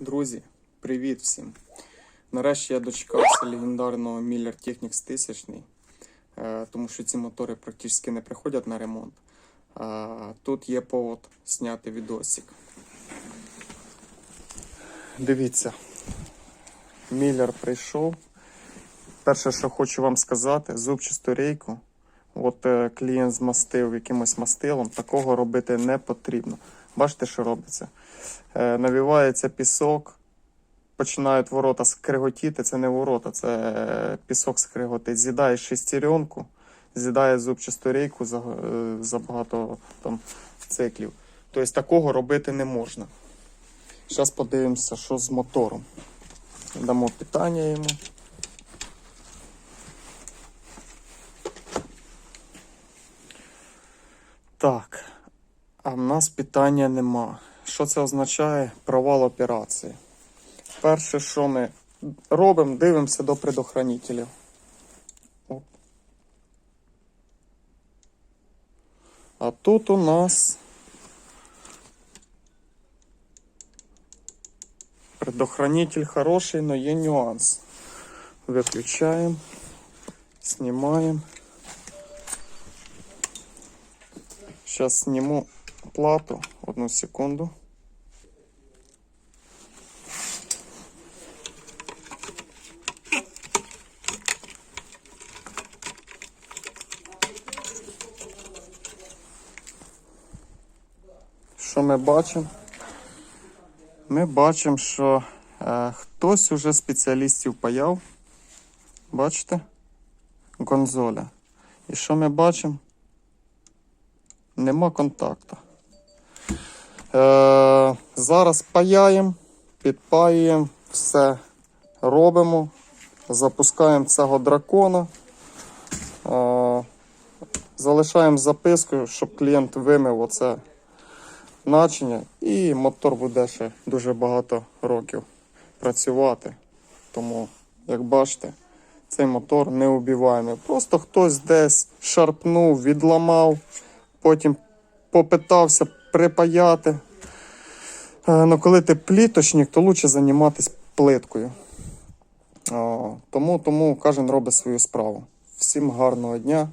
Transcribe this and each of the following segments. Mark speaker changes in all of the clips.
Speaker 1: Друзі, привіт всім! Нарешті я дочекався легендарного Miller Technics 1000, е, тому що ці мотори практично не приходять на ремонт. Тут є повод зняти відосик. Дивіться, Міллер прийшов. Перше, що хочу вам сказати, зубчасту рейку. От е, клієнт змастив якимось мастилом, такого робити не потрібно. Бачите, що робиться? Е, навівається пісок, починають ворота скриготіти. Це не ворота, це пісок скриготить. З'їдає шестеренку, з'їдає зубчасту рейку за, е, за багато там, циклів. Тобто такого робити не можна. Зараз подивимося, що з мотором. Дамо питання йому. Так, а в нас питання нема. Що це означає? Провал операції. Перше, що ми робимо, дивимося до предохранителів. Оп. А тут у нас предохранитель хороший, но є нюанс. Виключаємо, знімаємо. Сейчас сниму плату. Одну секунду. Що ми бачимо? Ми бачимо, що е, хтось уже спеціалістів паяв. Бачите? Гонзоля. І що ми бачимо? Нема контакту. Е, зараз паяємо, підпаюємо, все робимо, запускаємо цього дракона. Е, залишаємо записку, щоб клієнт вимив оце начиня, і мотор буде ще дуже багато років працювати. Тому, як бачите, цей мотор не убиваємий. Просто хтось десь шарпнув, відламав потім попитався припаяти. Е, Ну, коли ти пліточник, то краще займатися плиткою. Тому, тому кожен робить свою справу. Всім гарного дня,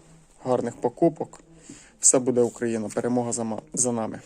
Speaker 1: гарних покупок. Все буде Україна. Перемога за нами.